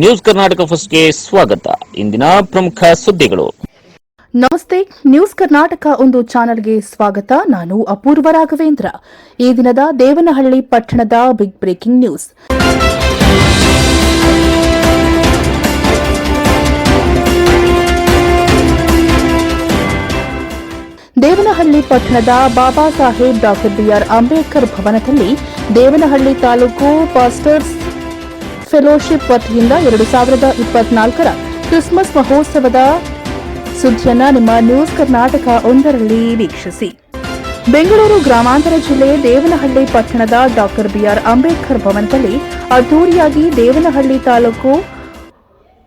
News Karnataka ಫಸ್ಟ್ಗೆ ಸ್ವಾಗತ. ಇಂದಿನ ಪ್ರಮುಖ ಸುದ್ದಿಗಳು. ನಮಸ್ತೆ, ನ್ಯೂಸ್ ಕರ್ನಾಟಕ ಒಂದು ಚಾನೆಲ್ಗೆ ಸ್ವಾಗತ. ನಾನು ಅಪೂರ್ವ ರಾಘವೇಂದ್ರ. ಈ ದಿನದ ದೇವನಹಳ್ಳಿ ಪಟ್ಟಣದ ಬಿಗ್ ಬ್ರೇಕಿಂಗ್ ನ್ಯೂಸ್. ದೇವನಹಳ್ಳಿ ಪಟ್ಟಣದ ಬಾಬಾ ಸಾಹೇಬ್ ಡಾಕ್ಟರ್ ಬಿಆರ್ ಅಂಬೇಡ್ಕರ್ ಭವನದಲ್ಲಿ ದೇವನಹಳ್ಳಿ ತಾಲೂಕು ಪಾಸ್ಟರ್ಸ್ ಫೆಲೋಶಿಪ್ ವತಿಯಿಂದ ಎರಡು ಸಾವಿರದ ಇಪ್ಪತ್ನಾಲ್ಕರ ಕ್ರಿಸ್ಮಸ್ ಮಹೋತ್ಸವದ ಸುದ್ದಿಯನ್ನ ನಿಮ್ಮ ನ್ಯೂಸ್ ಕರ್ನಾಟಕ ಒಂದರಲ್ಲಿ ವೀಕ್ಷಿಸಿ. ಬೆಂಗಳೂರು ಗ್ರಾಮಾಂತರ ಜಿಲ್ಲೆ ದೇವನಹಳ್ಳಿ ಪಟ್ಟಣದ ಡಾಕ್ಟರ್ ಬಿಆರ್ ಅಂಬೇಡ್ಕರ್ ಭವನದಲ್ಲಿ ಅದ್ದೂರಿಯಾಗಿ ದೇವನಹಳ್ಳಿ ತಾಲೂಕು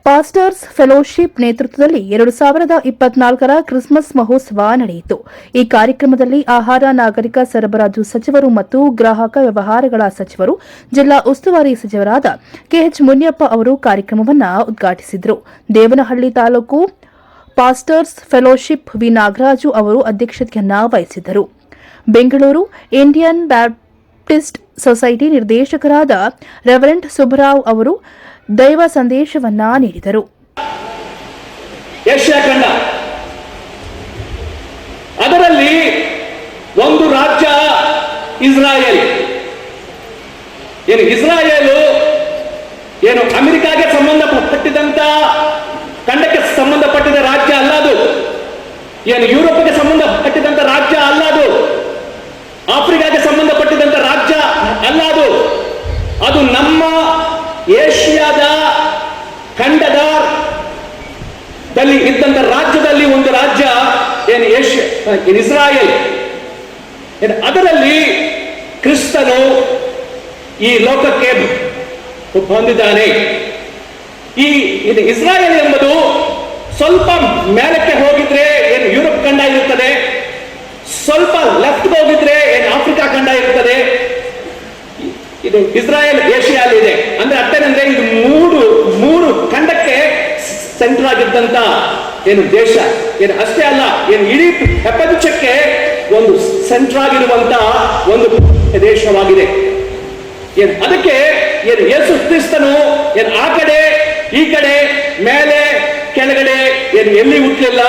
ಪಾಸ್ಟರ್ಸ್ ಫೆಲೋಶಿಪ್ ನೇತೃತ್ವದಲ್ಲಿ ಎರಡು ಸಾವಿರದ ಇಪ್ಪತ್ನಾಲ್ಕರ ಕ್ರಿಸ್ಮಸ್ ಮಹೋತ್ಸವ ನಡೆಯಿತು. ಈ ಕಾರ್ಯಕ್ರಮದಲ್ಲಿ ಆಹಾರ, ನಾಗರಿಕ ಸರಬರಾಜು ಸಚಿವರು ಮತ್ತು ಗ್ರಾಹಕ ವ್ಯವಹಾರಗಳ ಸಚಿವರು, ಜಿಲ್ಲಾ ಉಸ್ತುವಾರಿ ಸಚಿವರಾದ ಕೆಎಚ್ ಮುನಿಯಪ್ಪ ಅವರು ಕಾರ್ಯಕ್ರಮವನ್ನು ಉದ್ಘಾಟಿಸಿದರು. Devanahalli taluk pastors fellowship V. Nagaraju ಅವರು ಅಧ್ಯಕ್ಷತೆಯನ್ನ ವಹಿಸಿದ್ದರು. ಬೆಂಗಳೂರು ಇಂಡಿಯನ್ ಬ್ಯಾಪ್ಟಿಸ್ಟ್ ಸೊಸೈಟಿ ನಿರ್ದೇಶಕರಾದ ರೆವರೆಂಟ್ ಸುಬ್ಬರಾವ್ ಅವರು ದೈವ ಸಂದೇಶವನ್ನ ನೀಡಿದರು. ಏಷ್ಯಾ ಅದರಲ್ಲಿ ಒಂದು ರಾಜ್ಯ ಇಸ್ರಾಯೇಲ್. ಏನು ಇಸ್ರಾಯೇಲು ಏನು ಅಮೆರಿಕಾಗೆ ಸಂಬಂಧಪಟ್ಟಿದಂತ ಖಂಡಕ್ಕೆ ಸಂಬಂಧಪಟ್ಟಿದ ರಾಜ್ಯ ಅಲ್ಲ ಅದು. ಏನು ಯುರೋಪ್ಗೆ ಸಂಬಂಧಪಟ್ಟಿದಂತ ರಾಜ್ಯ ಅಲ್ಲ ಅದು. ಆಫ್ರಿಕಾಗೆ ಸಂಬಂಧಪಟ್ಟಿದಂತ ರಾಜ್ಯ ಅಲ್ಲ ಅದು. ಅದು ನಮ್ಮ ಏಷ್ಯಾದ ದಲ್ಲಿ ಇದ್ದಂತ ರಾಜ್ಯದಲ್ಲಿ ಒಂದು ರಾಜ್ಯ ಏನು ಏಷ್ಯಾ ಇಸ್ರಾಯೇಲ್. ಅದರಲ್ಲಿ ಕ್ರಿಸ್ತನು ಈ ಲೋಕಕ್ಕೆ ಬಂದಿದ್ದಾನೆ. ಈ ಇದು ಇಸ್ರಾಯೇಲ್ ಎಂಬುದು ಸ್ವಲ್ಪ ಮೇಲಕ್ಕೆ ಹೋಗಿದ್ರೆ ಏನು ಯುರೋಪ್ ಖಂಡ ಇರುತ್ತದೆ, ಸ್ವಲ್ಪ ಲೆಫ್ಟ್ ಹೋಗಿದ್ರೆ ಏನು ಆಫ್ರಿಕಾ ಖಂಡ ಇರುತ್ತದೆ. ಇದು ಇಸ್ರಾಯೇಲ್ ಏಷ್ಯಾಲ್ ಇದೆ ಅಂದ್ರೆ ಅರ್ಥೇನೆಂದ್ರೆ ಇದು ಮೂರು ಮೂರು ಖಂಡಕ್ಕೆ ಸೆಂಟರ್ ಆಗಿದ್ದಂತ ಏನು ದೇಶ, ಏನು ಅಷ್ಟೇ ಅಲ್ಲ, ಏನು ಇಡೀ ಪ್ರಪಂಚಕ್ಕೆ ಒಂದು ಸೆಂಟರ್ ಆಗಿರುವಂತ ಒಂದು ದೇಶವಾಗಿದೆ. ಏನು ಅದಕ್ಕೆ, ಏನು ಯೇಸು ಕ್ರಿಸ್ತನು, ಏನು ಆ ಕಡೆ, ಈ ಕಡೆ, ಮೇಲೆ, ಕೆಳಗಡೆ, ಏನು ಎಲ್ಲಿ ಹುಟ್ಟಲಿಲ್ಲ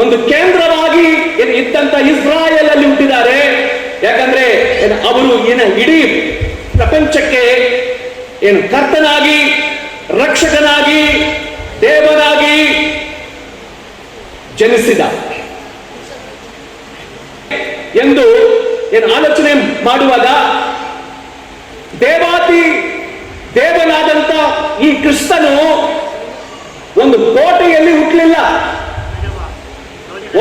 ಒಂದು ಕೇಂದ್ರವಾಗಿ ಏನು ಇದ್ದಂತ ಇಸ್ರಾಯೇಲ್ ಅಲ್ಲಿ ಹುಟ್ಟಿದ್ದಾರೆ. ಯಾಕಂದ್ರೆ, ಏನು ಅವರು ಏನು ಇಡೀ ಪ್ರಪಂಚಕ್ಕೆ, ಏನು ಕರ್ತನಾಗಿ, ರಕ್ಷಕನಾಗಿ ದೇವನಾಗಿ ಜನಿಸಿದ. ಎಂದು ಏನು ಆಲೋಚನೆ ಮಾಡುವಾಗ ದೇವಾತಿ ದೇವನಾದಂತ ಈ ಕೃಷ್ಣನು ಒಂದು ಕೋಟೆಯಲ್ಲಿ ಹುಟ್ಟಲಿಲ್ಲ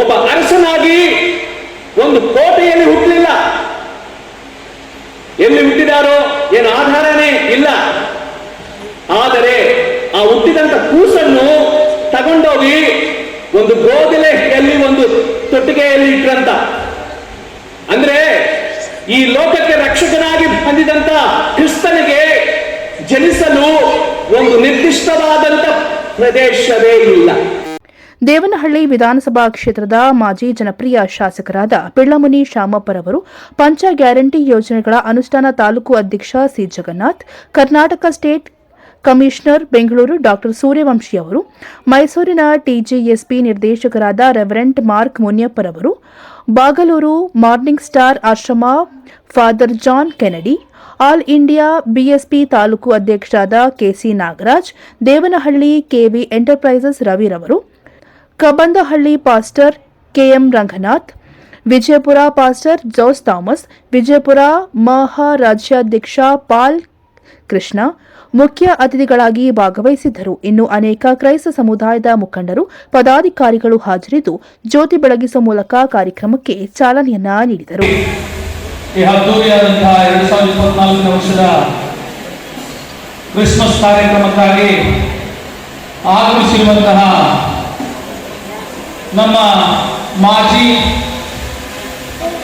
ಒಬ್ಬ ಅರಸನಾಗಿ ಒಂದು ಕೋಟೆಯಲ್ಲಿ ಹುಟ್ಟಲಿಲ್ಲ ಎಲ್ಲಿ ಹುಟ್ಟಿದಾರೋ ಏನು ಆಧಾರನೇ ಇಲ್ಲ. ಆದರೆ ಆ ಹುಟ್ಟಿದಂತ ಕೂಸನ್ನು ತಗೊಂಡೋಗಿ ಒಂದು ಗೋದಲೆಯಲ್ಲಿ ಒಂದು ತೊಟ್ಟಿಗೆಯಲ್ಲಿ ಇಟ್ರಂತ. ಅಂದ್ರೆ ಈ ಲೋಕಕ್ಕೆ ರಕ್ಷಕನಾಗಿ ಬಂದಿದಂತ ಕ್ರಿಸ್ತನಿಗೆ ಜನಿಸಲು ಒಂದು ನಿರ್ದಿಷ್ಟವಾದಂತ ಪ್ರದೇಶವೇ ಇಲ್ಲ. ದೇವನಹಳ್ಳಿ ವಿಧಾನಸಭಾ ಕ್ಷೇತ್ರದ ಮಾಜಿ ಜನಪ್ರಿಯ ಶಾಸಕರಾದ ಪಿಳ್ಳಮುನಿ ಶಾಮಪ್ಪರವರು ಪಂಚ ಗ್ಯಾರಂಟಿ ಯೋಜನೆಗಳ ಅನುಷ್ಠಾನ ತಾಲೂಕು ಅಧ್ಯಕ್ಷ C Jagannath, Karnataka state commissioner Bengaluru doctor Suryavanshi ಅವರು, ಮೈಸೂರಿನ ಟಿಜಿಎಸ್ಪಿ ನಿರ್ದೇಶಕರಾದ ರೆವರೆಂಟ್ ಮಾರ್ಕ್ ಮುನಿಯಪ್ಪರವರು ಬಾಗಲೂರು ಮಾರ್ನಿಂಗ್ ಸ್ಟಾರ್ ಆಶ್ರಮ father John Kennedy, all India BSP taluk ಅಧ್ಯಕ್ಷರಾದ KC Nagaraj, Devanahalli KV enterprises ರವಿರವರು Kabandahalli pastor KM Ranganath, Vijayapura pastor Jose Thomas, Vijayapura ಮಹಾರಾಜ್ಯಾಧ್ಯಕ್ಷ Paul Krishna ಮುಖ್ಯ ಅತಿಥಿಗಳಾಗಿ ಭಾಗವಹಿಸಿದ್ದರು. ಇನ್ನು ಅನೇಕ ಕ್ರೈಸ್ತ ಸಮುದಾಯದ ಮುಖಂಡರು, ಪದಾಧಿಕಾರಿಗಳು ಹಾಜರಿದ್ದು ಜ್ಯೋತಿ ಬೆಳಗಿಸುವ ಮೂಲಕ ಕಾರ್ಯಕ್ರಮಕ್ಕೆ ಚಾಲನೆಯನ್ನ ನೀಡಿದರು. ಕ್ರಿಸ್ಮಸ್ ಕಾರ್ಯಕ್ರಮಕ್ಕಾಗಿ ಆಗಮಿಸಿರುವಂತಹ ನಮ್ಮ ಮಾಜಿ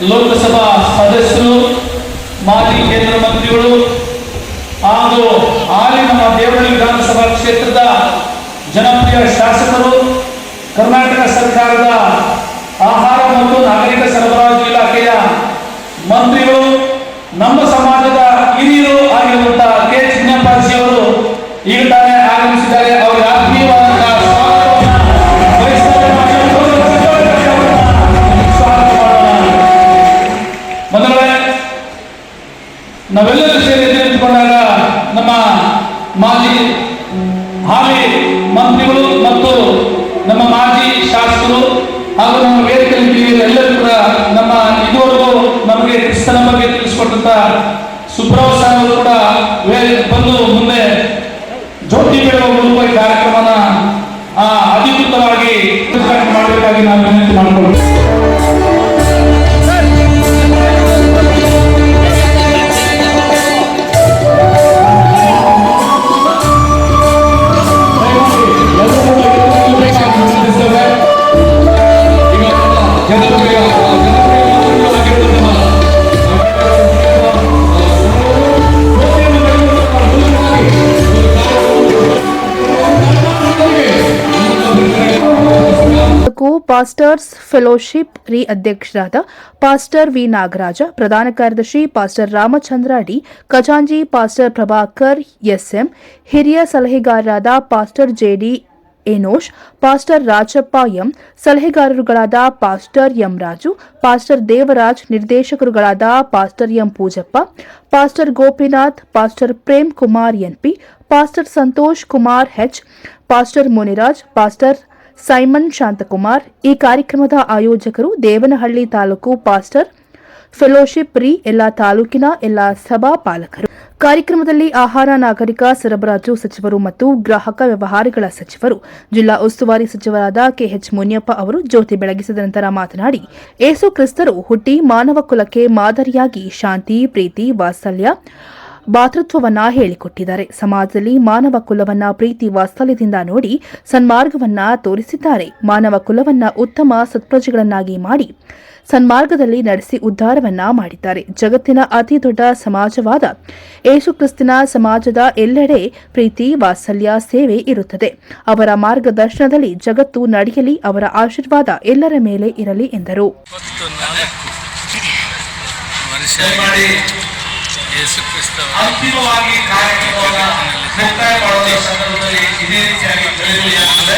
ಲೋಕಸಭಾ ಸದಸ್ಯರು, ಮಾಜಿ ಕೇಂದ್ರ ಮಂತ್ರಿಗಳು ಹಾಗೂ ಹಾಲಿ ನಮ್ಮ ದೇವರಳ್ಳಿ ವಿಧಾನಸಭಾ ಕ್ಷೇತ್ರದ ಜನಪ್ರಿಯ ಶಾಸಕರು ಕರ್ನಾಟಕ ಸರ್ಕಾರದ ಆಹಾರ ಮತ್ತು ನಾಗರಿಕ ಸರಬರಾಜು ಇಲಾಖೆಯ ಮಂತ್ರಿಗಳು ನಮ್ಮ ಸಮಾಜದ ಹಿರಿಯರು ಆಗಿರುವಂತಹ ಕೆ ಚಿನ್ನಪ್ಪಾಜಿಯವರು ಈಗ ತಾನೇ ಆಗಮಿಸಿದ್ದಾರೆ ಅವರ ಆತ್ಮೀಯವಾದ ಮೊದಲೇ ನಾವೆಲ್ಲರೂ ಸೇರಿ ನಮ್ಮ ಮಾಜಿ ಹಾಲಿ ಮಂತ್ರಿಗಳು ಮತ್ತು ನಮ್ಮ ಮಾಜಿ ಶಾಸಕರು ಹಾಗೂ ನಮ್ಮ ವೇದಿಕೆಯಲ್ಲಿ ಎಲ್ಲರೂ ಕೂಡ ನಮ್ಮ ಇದುವರೆಗೂ ನಮಗೆ ಕ್ರಿಸ್ತನ ಬಗ್ಗೆ ತಿಳಿಸಿಕೊಟ್ಟಂತ ಸುಬ್ರಹ್ಮ ಸ್ವಾಮಿ ಅವರು ಕೂಡ ಬಂದು ಮುಂದೆ ಜ್ಯೋತಿ ಬೆಳೆಯುವ ಮೂಲಕ ಈ ಕಾರ್ಯಕ್ರಮನ ಅಧಿಕೃತವಾಗಿ ಮಾಡಬೇಕಾಗಿ ನಾನು ವಿನಂತಿ ಮಾಡಿಕೊಳ್ಳುತ್ತೇವೆ ಪಾಸ್ಟರ್ಸ್ ಫೆಲೋಶಿಪ್ ರಿ ಅಧ್ಯಕ್ಷರಾದ ಪಾಸ್ಟರ್ ವಿ ನಾಗರಾಜ, ಪ್ರಧಾನ ಕಾರ್ಯದರ್ಶಿ ಪಾಸ್ಟರ್ ರಾಮಚಂದ್ರ ಡಿ ಖಜಾಂಜಿ ಪಾಸ್ಟರ್ ಪ್ರಭಾಕರ್ ಎಸ್ಎಂ, ಹಿರಿಯ ಸಲಹೆಗಾರರಾದ pastor JD Enosh pastor Rajappa M, ಸಲಹೆಗಾರರುಗಳಾದ pastor M Raju, pastor Devaraj, ನಿರ್ದೇಶಕರುಗಳಾದ pastor M Pujappa, pastor Gopinath, pastor Prem Kumar NP, pastor Santosh Kumar H pastor Muniraj, pastor Simon Shantakumar, ಈ ಕಾರ್ಯಕ್ರಮದ ಆಯೋಜಕರು Devanahalli taluk pastor fellowship ರೀ, ಎಲ್ಲ ತಾಲೂಕಿನ ಎಲ್ಲ ಸಭಾ ಪಾಲಕರು ಕಾರ್ಯಕ್ರಮದಲ್ಲಿ ಆಹಾರ ನಾಗರಿಕ, ಸರಬರಾಜು ಸಚಿವರು ಮತ್ತು ಗ್ರಾಹಕ ವ್ಯವಹಾರಗಳ ಸಚಿವರು, ಜಿಲ್ಲಾ ಉಸ್ತುವಾರಿ ಸಚಿವರಾದ ಕೆಎಚ್ ಮುನಿಯಪ್ಪ ಅವರು ಜ್ಯೋತಿ ಬೆಳಗಿಸಿದ ನಂತರ ಮಾತನಾಡಿ, ಏಸು ಕ್ರಿಸ್ತರು ಹುಟ್ಟಿ ಮಾನವ ಕುಲಕ್ಕೆ ಮಾದರಿಯಾಗಿ ಶಾಂತಿ, ಪ್ರೀತಿ, ವಾತ್ಸಲ್ಯ ಭಾತೃತ್ವವನ್ನ ಹೇಳಿಕೊಟ್ಟಿದ್ದಾರೆ. ಸಮಾಜದಲ್ಲಿ ಮಾನವ ಕುಲವನ್ನ ಪ್ರೀತಿ ವಾತ್ಸಲ್ಯದಿಂದ ನೋಡಿ ಸನ್ಮಾರ್ಗವನ್ನ ತೋರಿಸಿದ್ದಾರೆ. ಮಾನವ ಕುಲವನ್ನ ಉತ್ತಮ ಸತ್ಪ್ರಜೆಗಳನ್ನಾಗಿ ಮಾಡಿ ಸನ್ಮಾರ್ಗದಲ್ಲಿ ನಡೆಸಿ ಉದ್ಧಾರವನ್ನ ಮಾಡಿದ್ದಾರೆ. ಜಗತ್ತಿನ ಅತಿ ದೊಡ್ಡ ಸಮಾಜವಾದ ಯೇಸುಕ್ರಿಸ್ತಿನ ಸಮಾಜದ ಎಲ್ಲೆಡೆ ಪ್ರೀತಿ, ವಾತ್ಸಲ್ಯ, ಸೇವೆ ಇರುತ್ತದೆ. ಅವರ ಮಾರ್ಗದರ್ಶನದಲ್ಲಿ ಜಗತ್ತು ನಡೆಯಲಿ, ಅವರ ಆಶೀರ್ವಾದ ಎಲ್ಲರ ಮೇಲೆ ಇರಲಿ ಎಂದರು. ಅಂತಿಮವಾಗಿ ಕಾರ್ಯಕ್ರಮವನ್ನು ಮುಕ್ತಾಯ ಮಾಡುವ ಸಂದರ್ಭದಲ್ಲಿ ಇದೇ ರೀತಿಯಾಗಿ ಬೆಳೆಯುತ್ತದೆ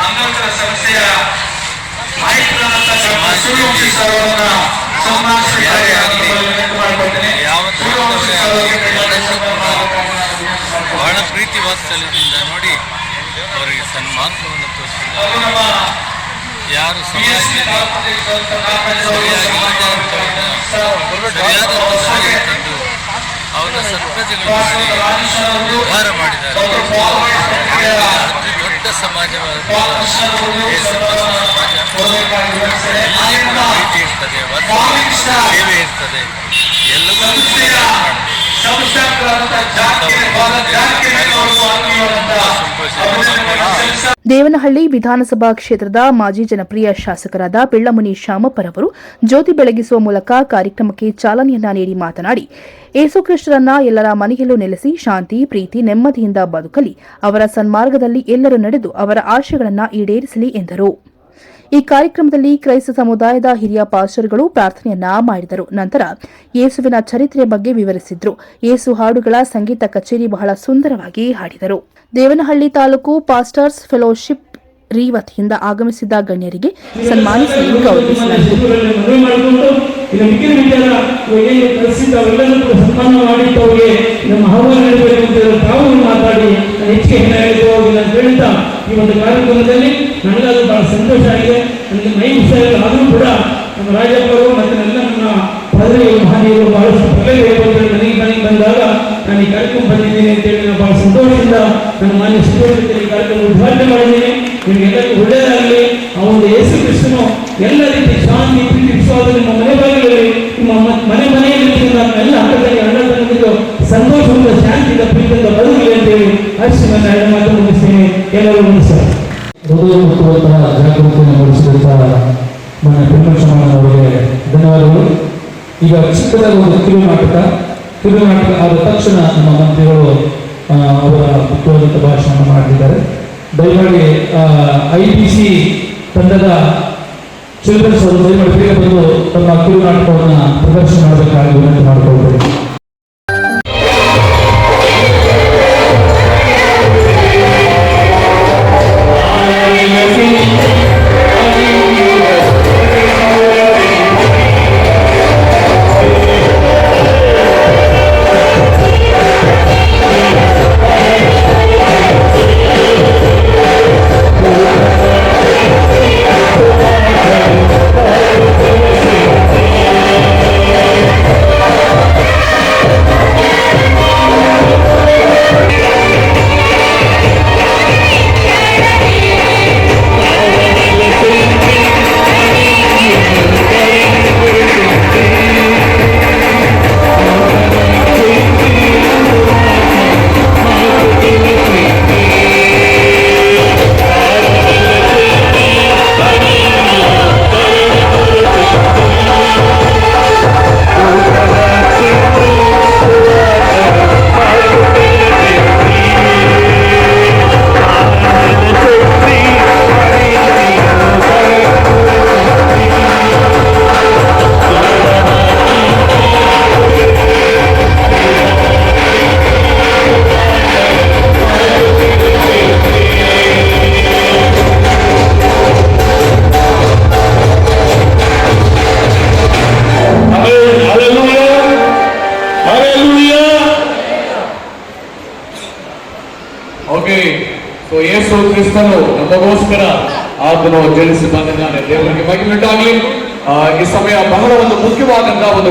ಅಂಬೇಡ್ಕರ್ ಸಂಸ್ಥೆಯ ಸೂರ್ಯವಂಶಿ ಸರ್ ಅವರನ್ನ ಸನ್ಮಾನಿಸಬೇಕಾಗಿ ನಾನು ನಿಮ್ಮಲ್ಲಿ ವಿನಂತಿ ಮಾಡಿಕೊಳ್ತೇನೆ. ಸೂರ್ಯವಂಶಿ ಸರ್ ಅವರಿಗೆ ಸನ್ಮಾನ ಬಹಳ ಪ್ರೀತಿ ವಾತ್ಸಲ್ಯದಿಂದ ನೋಡಿ ಅವರಿಗೆ ತೋರಿಸಿದ್ದಾರೆ ಅವರು ನಮ್ಮ ಯಾರು ಅವರ ಸತ್ಪ್ರಜೆಗಳು ಮಾಡಿ ಉದ್ಧಾರ ಮಾಡಿದ್ದಾರೆ. ಅತಿ ದೊಡ್ಡ ಸಮಾಜವಾದ ಸಮಾಜ. ಇರ್ತದೆ. ಸೇವೆ ಇರ್ತದೆ. ಎಲ್ಲವೂ ದೇವನಹಳ್ಳಿ ವಿಧಾನಸಭಾ ಕ್ಷೇತ್ರದ ಮಾಜಿ ಜನಪ್ರಿಯ ಶಾಸಕರಾದ ಪಿಳ್ಳಮುನಿ ಶ್ಯಾಮಪ್ಪರವರು ಜ್ಯೋತಿ ಬೆಳಗಿಸುವ ಮೂಲಕ ಕಾರ್ಯಕ್ರಮಕ್ಕೆ ಚಾಲನೆಯನ್ನ ನೀಡಿ ಮಾತನಾಡಿ ಯೇಸುಕ್ರಿಸ್ತರನ್ನ ಎಲ್ಲರ ಮನೆಯಲ್ಲೂ ನೆಲೆಸಿ ಶಾಂತಿ, ಪ್ರೀತಿ, ನೆಮ್ಮದಿಯಿಂದ ಬದುಕಲಿ, ಅವರ ಸನ್ಮಾರ್ಗದಲ್ಲಿ ಎಲ್ಲರೂ ನಡೆದು ಅವರ ಆಶಯಗಳನ್ನು ಈಡೇರಿಸಲಿ ಎಂದರು. ಈ ಕಾರ್ಯಕ್ರಮದಲ್ಲಿ ಕ್ರೈಸ್ತ ಸಮುದಾಯದ ಹಿರಿಯ ಪಾಸ್ಟರ್ಗಳು ಪ್ರಾರ್ಥನೆಯನ್ನ ಮಾಡಿದರು. ನಂತರ ಯೇಸುವಿನ ಚರಿತ್ರೆಯ ಬಗ್ಗೆ ವಿವರಿಸಿದ್ರು. ಯೇಸು ಹಾಡುಗಳ ಸಂಗೀತ ಕಚೇರಿ ಬಹಳ ಸುಂದರವಾಗಿ ಹಾಡಿದರು. ದೇವನಹಳ್ಳಿ ತಾಲೂಕು ಪಾಸ್ಟರ್ಸ್ ಫೆಲೋಶಿಪ್ ರೀವತಿಯಿಂದ ಆಗಮಿಸಿದ ಗಣ್ಯರಿಗೆ ಸನ್ಮಾನಿಸಿ ಗೌರವಿಸಲಾಯಿತು. ಈ ಒಂದು ಕಾರ್ಯಕ್ರಮದಲ್ಲಿ ನನಗದು ಬಹಳ ಸಂತೋಷ ಆಗಿದೆ. ನನಗೆ ಮೈ ಹುಷಾರಿಲ್ಲ. ಆದರೂ ಕೂಡ ನಮ್ಮ ರಾಜಪ್ಪರು ಮತ್ತು ನನ್ನ ನಮ್ಮ ಪದವಿ ಮಹನೀಯರು ಬಹಳಷ್ಟು ಪ್ರಗತಿ ನನಗೆ ಮನೆಗೆ ಬಂದಾಗ ನಾನು ಈ ಕಾರ್ಯಕ್ರಮ ಬಂದಿದ್ದೀನಿ ಅಂತೇಳಿ ನಾನು ಬಹಳ ಸಂತೋಷದಿಂದ ನನ್ನ ಮಾನ್ಯ ಈ ಕಾರ್ಯಕ್ರಮ ಉದ್ಘಾಟನೆ ಮಾಡಿದ್ದೀನಿ. ನಿಮಗೆಲ್ಲರಿಗೂ ಒಳ್ಳೆಯದಾಗಲಿ. ಆ ಒಂದು ಯೇಸು ಕ್ರಿಸ್ತನು ಎಲ್ಲ ರೀತಿ ಶಾಂತಿ, ಪ್ರೀತಿ ವಿಶ್ವಾಸ ನಿಮ್ಮ ಮನೆ ಬಾಗಿಲಲ್ಲಿ, ನಿಮ್ಮ ಮನೆ ಮನೆಯಲ್ಲಿ ಎಲ್ಲ ಅಣ್ಣ ತಮ್ಮದಿರು ಸಂತೋಷದಿಂದ, ಶಾಂತಿಯಿಂದ, ಪ್ರೀತಿಯಿಂದ ಬದುಕಲಿ ಅಂತೇಳಿ ಹರ್ಷ ನನ್ನ ಎರಡು ಮಾತು ಮುಗಿಸ್ತೇನೆ. ಎಲ್ಲರೂ ನಮಸ್ಕಾರ ಹೃದಯ ಮುಟ್ಟುವಂತಹ ಜಾಗೃತಿಯನ್ನು ಮೂಡಿಸಿದಂತಹ ನನ್ನ ಅವರಿಗೆ ಧನ್ಯವಾದಗಳು. ಈಗ ಚಿಕ್ಕದಾದ ಒಂದು ಕಿರು ನಾಟಕ ಕಿರು ನಾಟಕ ಆದ ತಕ್ಷಣ ನಮ್ಮ ಮಂತ್ರಿಗಳು ಅವರ ಮುಖ್ಯವಾದಂಥ ಭಾಷಣ ಮಾಡಿದ್ದಾರೆ ದಯಮಾಡಿ ಐ ಪಿ ಸಿ ತಂಡದ ಚಿಲ್ಡ್ರನ್ಸ್ ಅವರು ದಯಮಾಡಿ ಬೇಗ ಬಂದು ತಮ್ಮ ಕಿರು ಪ್ರದರ್ಶನ ಮಾಡಬೇಕಾಗಿ ವಿನಂತಿ ಮಾಡಿಕೊಳ್ತೇನೆ ಿ. ಆತನು ಜನಿಸಿ ಬಂದಿದ್ದಾನೆ ದೇವರಿಗೆ ಮಹಿಮೆಟಾಗಲಿ ಈ ಸಮಯ ಬಹಳ ಒಂದು ಮುಖ್ಯವಾದಂತಹ ಒಂದು